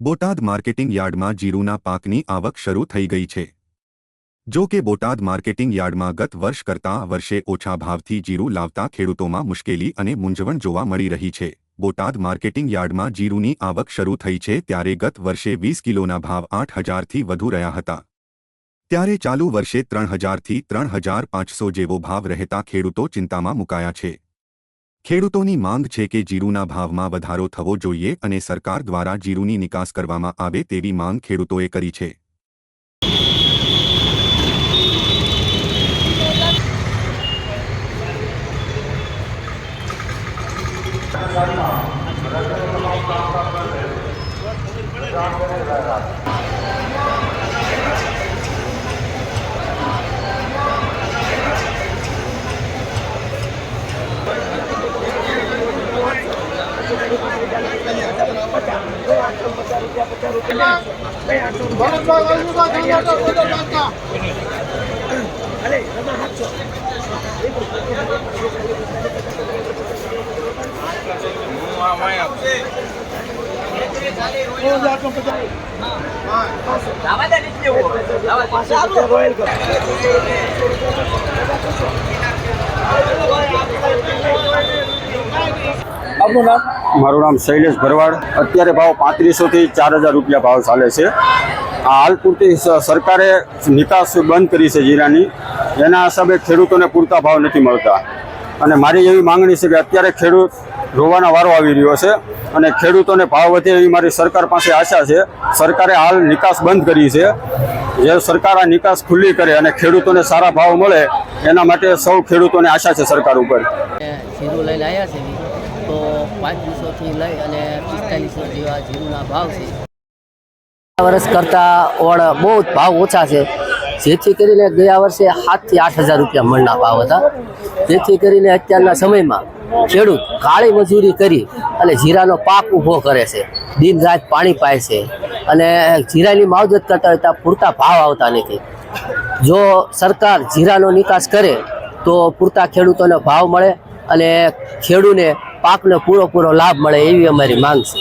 Botad marketing યાર્ડમાં જીરુના પાકની આવક શરૂ થઈ ગઈ છે. જો કે બોટાદ માર્કેટિંગ યાર્ડમાં ગત વર્ષ કરતાં વર્ષે ઓછા ભાવથી જીરું લાવતા ખેડૂતોમાં મુશ્કેલી અને મૂંઝવણ જોવા મળી રહી છે. બોટાદ માર્કેટિંગ યાર્ડમાં જીરુની આવક શરૂ થઈ છે ત્યારે ગત વર્ષે વીસ કિલોના ભાવ આઠ હજારથી વધુ રહ્યા હતા. ત્યારે ચાલુ વર્ષે ત્રણ હજારથી ત્રણ હજાર પાંચસો જેવો ભાવ રહેતા ખેડૂતો ચિંતામાં મુકાયા છે. ખેડૂતોની માંગ છે કે જીરુના ભાવમાં વધારો થવો જોઈએ અને સરકાર દ્વારા જીરુની નિકાસ કરવામાં આવે તેવી માંગ ખેડૂતોએ કરી છે. ભરતભાઈ વાલજીભાઈ આપનું નામ? મારું નામ શૈલેષ ભરવાડ. અત્યારે ભાવ પાંત્રીસોથી ચાર હજાર રૂપિયા ભાવ ચાલે છે. આ હાલ પૂરતી સરકારે નિકાસ બંધ કરી છે જીરાની એના હિસાબે ખેડૂતોને પૂરતા ભાવ નથી મળતા. અને મારી એવી માંગણી છે કે અત્યારે ખેડૂત રોવાનો વારો આવી રહ્યો છે અને ખેડૂતોને ભાવ વધે એવી મારી સરકાર પાસે આશા છે. સરકારે હાલ નિકાસ બંધ કરી છે. જે સરકાર આ નિકાસ ખુલ્લી કરે અને ખેડૂતોને સારા ભાવ મળે, એના માટે સૌ ખેડૂતોને આશા છે સરકાર ઉપર. જીરું લઈને છે તો પાંત્રીસોથી લઈ અને પિસ્તાલીસો જેવા જીરુના ભાવ છે. વર્ષ કરતાં ઓળ બહુ ભાવ ઓછા છે. જેથી કરીને ગયા વર્ષે સાતથી આઠ હજાર રૂપિયા મળના ભાવ હતા. જેથી કરીને અત્યારના સમયમાં ખેડૂત કાળી મજૂરી કરી અને જીરાનો પાક ઊભો કરે છે. દિન રાત પાણી પાય છે. અને જીરાની માવજત કરતા હોય ત્યાં પૂરતા ભાવ આવતા નથી. જો સરકાર જીરાનો નિકાસ કરે, તો પૂરતા ખેડૂતોને ભાવ મળે અને ખેડૂને પાકનો પૂરો પૂરો લાભ મળે એવી અમારી માંગ છે.